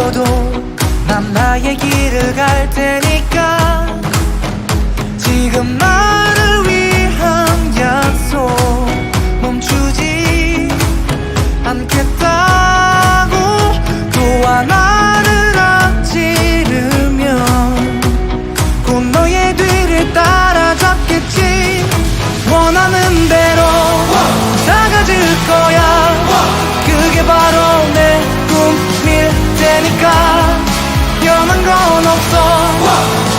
로 뛰어도 난 나의 길을 갈 테니까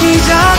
테니